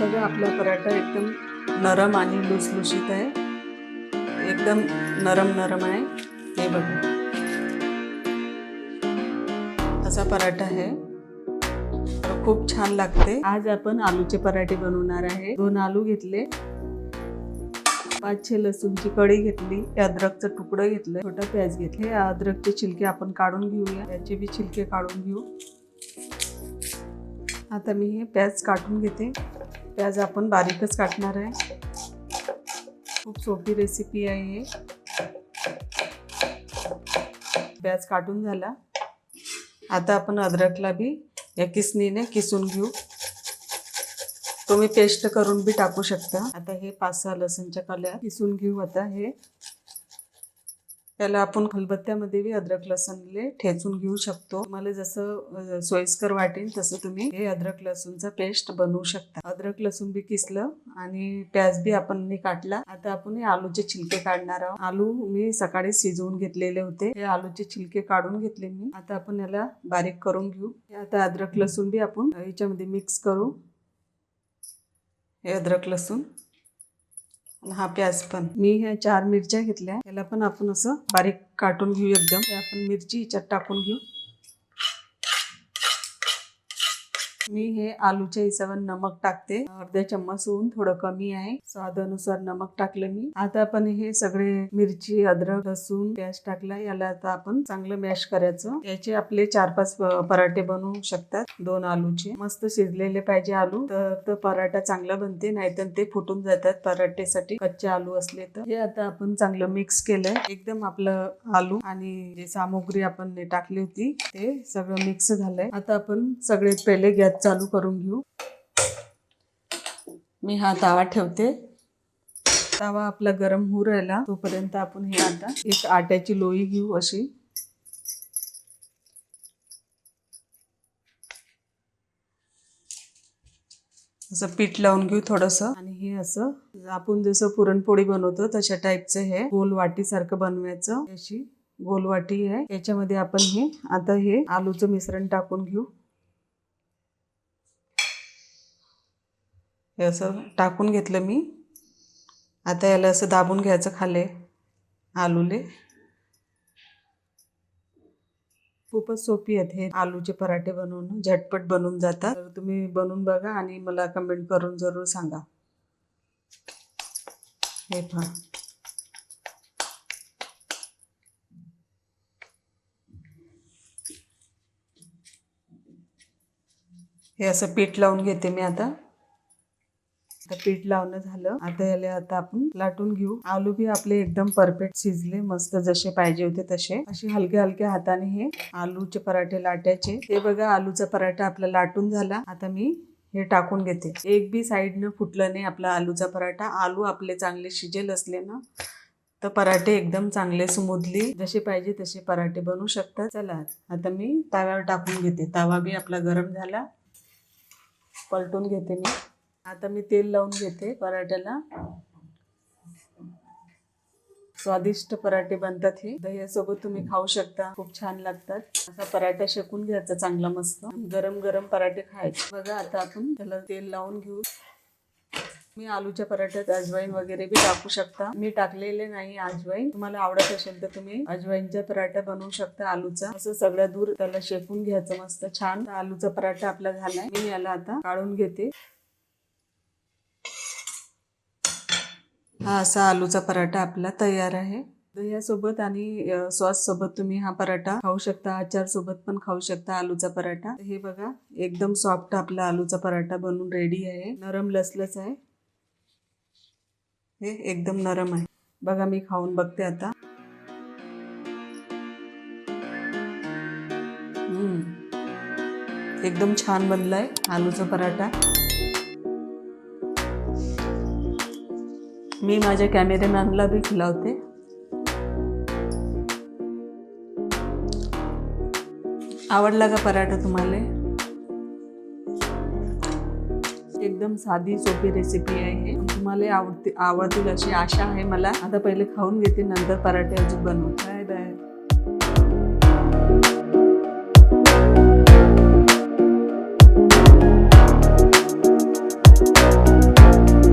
बघा आपला पराठा एकदम नरम आणि लुसलुशीत आहे. एकदम नरम नरम आहे. हे बघा. असा पराठा आहे. खूप छान लागते. आज आपण आलूचे पराठे बनवणार आहे. दोन आलू घेतले. पाचशे लसूणची कढी घेतली. अद्रकचं तुकडं घेतलं. छोटा प्याज घेतले. अद्रकचे छिलके आपण काढून घेऊया. याचे बी छिलके काढून घेऊ. आता मी हे प्याज काढून घेते. प्याज आपण बारीकच काटणार आहे. खूप सोपी रेसिपी आहे हे. प्याज काटून झाला. आता आपण अद्रकला बी या किसणीने किसून घेऊ. तुम्ही पेस्ट करून बी टाकू शकता. आता हे पाच सहा लसणच्या कल्या किसून घेऊ. आता हे त्याला आपण खलबत्त्यामध्ये बी अद्रक लसूणले ठेचून घेऊ शकतो. तुम्हाला जसं सोयीस्कर वाटेल तसं तुम्ही हे अद्रक लसूणचा पेस्ट बनवू शकता. अद्रक लसूण बी किसलं आणि प्याज बी आपण काटला. आता आपण हे आलूचे छिलके काढणार आहोत. आलू मी सकाळी शिजवून घेतलेले होते. हे आलूचे छिलके काढून घेतले मी. आता आपण याला बारीक करून घेऊ. आता अद्रक लसूण बी आपण याच्यामध्ये मिक्स करू. हे अद्रक लसूण. हा प्याज पण. मी ह्या चार मिरच्या घेतल्या. याला पण आपण असं बारीक काटून घेऊ एकदम. आपण मिरची याच्यात टाकून घेऊ. मी हे आलूच्या हिशोबाने नमक टाकते. अर्धा चम्मच होऊन थोडं कमी आहे. स्वादानुसार नमक टाकलं मी. आता आपण हे सगळे मिरची अद्रक लसूण प्याज टाकला. याला आता आपण चांगलं मॅश करायचं. याचे आपले चार पाच पराठे बनवू शकतात. दोन आलूचे. मस्त शिजलेले पाहिजे आलू. तर पराठा चांगला बनते. नाहीतर ते फुटून जातात पराठेसाठी. कच्चे आलू असले तर. हे आता आपण चांगलं मिक्स केलंय. एकदम आपलं आलू आणि जे सामुग्री आपण टाकली होती ते सगळं मिक्स झालंय. आता आपण सगळे पहिले गॅस चालू करून घेऊ. मी हा तावा ठेवते. तावा आपला गरम होऊ राहिला तोपर्यंत आपण हे आता एक आट्याची लोई घेऊ अशी. असं पीठ लावून घेऊ थोडंसं. आणि हे असं आपण जसं पुरणपोळी बनवतो तशा टाईपचं हे गोल वाटी सारखं बनवायचं. अशी गोल वाटी आहे. याच्यामध्ये आपण हे आता हे आलूचं मिश्रण टाकून घेऊ. हे असं टाकून घेतलं मी. आता याला असं दाबून घ्यायचं खाले. आलूले. खूपच सोपी आहेत हे. आलूचे पराठे बनवून झटपट बनून जातात. तर तुम्ही बनवून बघा आणि मला कमेंट करून जरूर सांगा. हे पहा. हे असं पीठ लावून घेते मी आता. आता पीठ लावणं झालं. आता याला आता आपण लाटून घेऊ. आलू बी आपले एकदम परफेक्ट शिजले. मस्त जसे पाहिजे होते तसे. असे हलक्या हलक्या हाताने हे आलूचे पराठे लाटायचे. हे बघा आलूचा पराठा आपला लाटून झाला. आता मी हे टाकून घेते. एक बी साईडनं फुटलं नाही आपला आलूचा पराठा. आलू आपले चांगले शिजेल असले ना तर पराठे एकदम चांगले स्मूथली जसे पाहिजे तसे पराठे बनवू शकतात. चला आता मी तव्यावर टाकून घेते. तवा बी आपला गरम झाला. पलटून घेते मी. आता मी तेल लावून घेते पराठ्याला. स्वादिष्ट पराठे बनतात हे. दह्यासोबत तुम्ही खाऊ शकता. खूप छान लागतात. असा पराठा शेकून घ्यायचा चांगला मस्त. गरम गरम पराठे खायचे. बघा आता आपण त्याला तेल लावून घेऊ. मी आलूच्या पराठ्यात अजवाईन वगैरे बी टाकू शकता. मी टाकलेले नाही अजवाईन. तुम्हाला आवडत असेल तर तुम्ही अजवाईनचा पराठा बनवू शकता आलूचा. असं सगळ्या दूर त्याला शेकून घ्यायचं मस्त छान. आलूचा पराठा आपला झालाय. मी याला आता काढून घेते. हा असा आलूचा पराठा आपला तयार आहे. दह्यासोबत आणि सॉस सोबत तुम्ही हा पराठा खाऊ शकता आचार सोबत पण खाऊ शकता आलूचा पराठा. हे बघा एकदम सॉफ्ट आपला आलूचा पराठा बनून रेडी आहे. नरम लसलस आहे. हे एकदम नरम आहे. बघा मी खाऊन बघते आता. एकदम छान बनलाय आलूचा पराठा. मी माझ्या कॅमेरेमॅनला बी खिलावते. आवडला का पराठा तुम्हाला? एकदम साधी सोपी रेसिपी आहे. तुम्हाला आवडते आवडतील अशी आशा आहे मला. आता पहिले खाऊन घेते नंतर पराठे अजून बनवू. Bye bye.